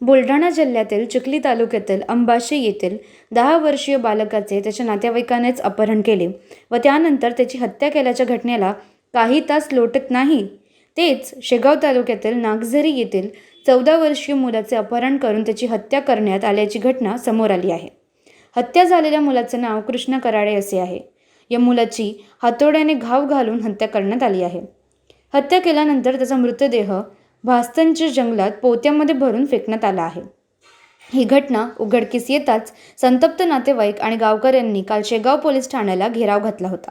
बुलढाणा जिल्ह्यातील चिखली तालुक्यातील अंबाशी येथील दहा वर्षीय बालकाचे त्याच्या नातेवाईकानेच अपहरण केले व त्यानंतर त्याची हत्या केल्याच्या घटनेला काही तास लोटत नाही. तेच शेगाव तालुक्यातील नागझरी येथील चौदा वर्षीय मुलाचे अपहरण करून त्याची हत्या करण्यात आल्याची घटना समोर आली आहे. हत्या झालेल्या मुलाचे नाव कृष्ण कराडे असे आहे. या मुलाची हातोड्याने घाव घालून हत्या करण्यात आली आहे. हत्या केल्यानंतर त्याचा मृतदेह भास्तनच्या जंगलात पोत्यामध्ये भरून फेकण्यात आला आहे. ही घटना उघडकीस येताच संतप्त नातेवाईक आणि गावकऱ्यांनी काल शेगाव पोलीस ठाण्याला घेराव घातला होता.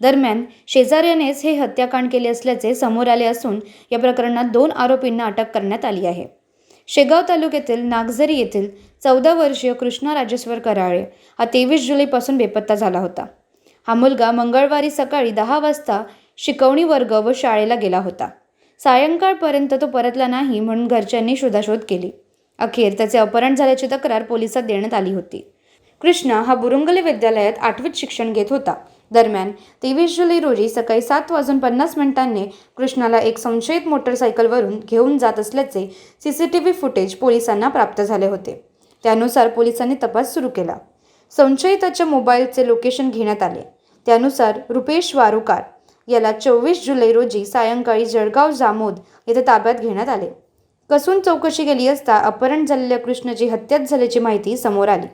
दरम्यान शेजाऱ्यानेच हे हत्याकांड केले असल्याचे समोर आले असून या प्रकरणात दोन आरोपींना अटक करण्यात आली आहे. शेगाव तालुक्यातील नागझरी येथील चौदा वर्षीय कृष्णा राजेश्वर कराळे हा तेवीस जुलैपासून बेपत्ता झाला होता. हा मुलगा मंगळवारी सकाळी दहा वाजता शिकवणी वर्ग व शाळेला गेला होता. सायंकाळपर्यंत तो परतला नाही म्हणून घरच्यांनी शोधाशोध केली. अखेर त्याचे अपहरण झाल्याची तक्रार पोलिसात देण्यात आली होती. कृष्णा हा बुरुंगले विद्यालयात आठवीत शिक्षण घेत होता. दरम्यान तेवीस जुलै रोजी सकाळी सात वाजून पन्नास मिनिटांनी कृष्णाला एक संशयित मोटरसायकलवरून घेऊन जात असल्याचे C C T V footage पोलिसांना प्राप्त झाले होते. त्यानुसार पोलिसांनी तपास सुरू केला. संशयिताच्या मोबाईलचे लोकेशन घेण्यात आले. त्यानुसार रुपेश वारुकार याला चोवीस जुलै रोजी सायंकाळी जळगाव जामोद येथे ताब्यात घेण्यात आले. कसून चौकशी केली असता अपहरण झालेल्या कृष्णाची हत्याच झाल्याची माहिती समोर आली.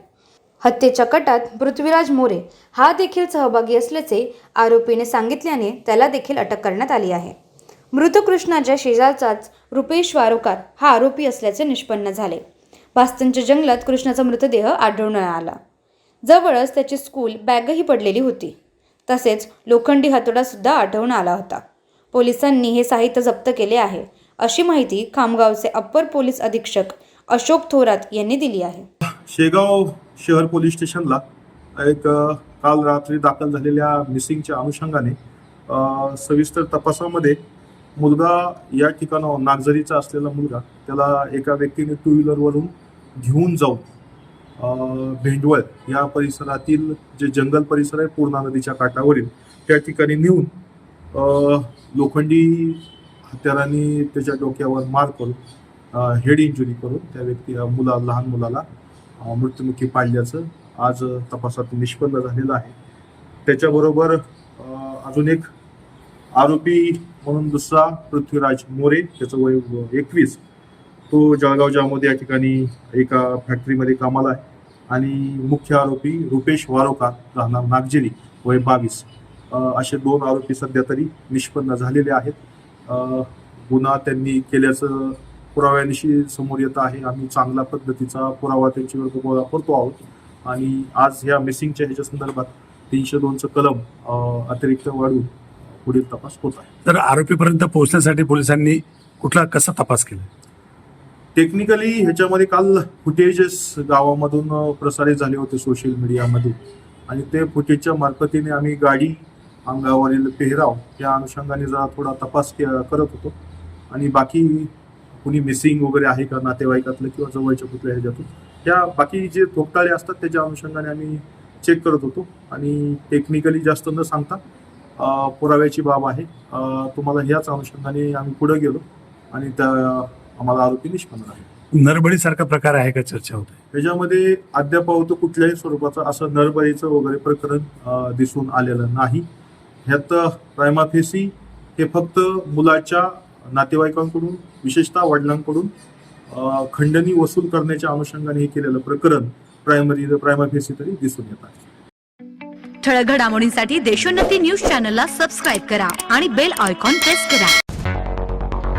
हत्येच्या कटात पृथ्वीराज मोरे हा देखील सहभागी असल्याचे आरोपीने सांगितल्याने त्याला देखील अटक करण्यात आली आहे. मृत कृष्णाच्या शेजारचाच रुपेश वारोकार हा आरोपी असल्याचे निष्पन्न झाले. भास्तनच्या जंगलात कृष्णाचा मृतदेह आढळून आला. जवळच त्याची स्कूल बॅगही पडलेली होती. तसेच लोखंडी हातोडासुद्धा आढळून आला होता. पोलिसांनी हे साहित्य जप्त केले आहे अशी माहिती खामगावचे अप्पर पोलीस अधीक्षक अशोक थोरात यांनी दिली आहे. शेगाव शहर पोलीस स्टेशनला एक काल रात्री दाखल झालेल्या मिसिंगच्या अनुषंगाने सविस्तर तपासामध्ये मुलगा या ठिकाणावर नागझरीचा असलेला मुलगा त्याला एका व्यक्तीने टू व्हीलरवरून घेऊन जाऊन भेंडवळ या परिसरातील जे जंगल परिसर आहे पूर्णा नदीच्या काठावरील त्या ठिकाणी नेऊन लोखंडी हत्याराने त्याच्या डोक्यावर मार करून हेड इंजुरी करून त्या व्यक्ती मुला लहान मुलाला मृत्युमुखी पाडल्याचं आज तपासात निष्पन्न झालेलं आहे. त्याच्याबरोबर अजून एक आरोपी म्हणून दुसरा पृथ्वीराज मोरे त्याचं वय एकवीस तो जळगाव जामोद या ठिकाणी एका फॅक्टरीमध्ये कामाला आहे. आणि मुख्य आरोपी रुपेश वारोकार राहणार नागजेली वय बावीस. असे दोन आरोपी सध्या तरी निष्पन्न झालेले आहेत. गुन्हा त्यांनी केल्याचं पुराव्यानिशी समोर येत आहे. आम्ही चांगल्या पद्धतीचा पुरावा त्यांच्यावर गोळा करतो आहोत. आणि आज ह्या मिसिंगच्या ह्याच्या संदर्भात तीनशे दोनचं कलम अतिरिक्त वाढून पुढील तपास होत आहे. तर आरोपीपर्यंत पोहोचण्यासाठी पोलिसांनी कुठला कसा तपास केला? टेक्निकली ह्याच्यामध्ये काल फुटेजेस गावामधून प्रसारित झाले होते सोशल मीडियामध्ये आणि ते फुटेजच्या मार्फतीने आम्ही गाडी अंगावरील पेहराव या अनुषंगाने जरा थोडा तपास के- करत होतो. आणि बाकी कुणी मिसिंग वगैरे आहे का नातेवाईकातलं किंवा जवळच्या कुठल्या ह्याच्यातून त्या बाकी जे थोपटाळे असतात त्याच्या अनुषंगाने आम्ही चेक करत होतो. आणि टेक्निकली जास्त न सांगता पुराव्याची बाब आहे. तुम्हाला ह्याच अनुषंगाने आम्ही पुढे गेलो. आणि त्या आम्हाला आरोपी निष्पन्न आहे नरबळीसारखा प्रकार आहे का चर्चा होते? त्याच्यामध्ये अद्याप कुठल्याही स्वरूपाचं असं नरबळीचं वगैरे प्रकरण दिसून आलेलं नाही. ह्यात प्रायमाफेसी हे फक्त मुलाच्या नातेवाईकांकडून विशेषतः वडिलांकडून खंडणी वसूल करण्याच्या अनुषंगाने हे केलेलं प्रकरण प्रायमरी प्रायमाफेसी तरी दिसून येत आहे. ठळक घडामोडींसाठी देशोन्नती न्यूज चॅनलला सबस्क्राईब करा आणि बेल आयकॉन प्रेस करा.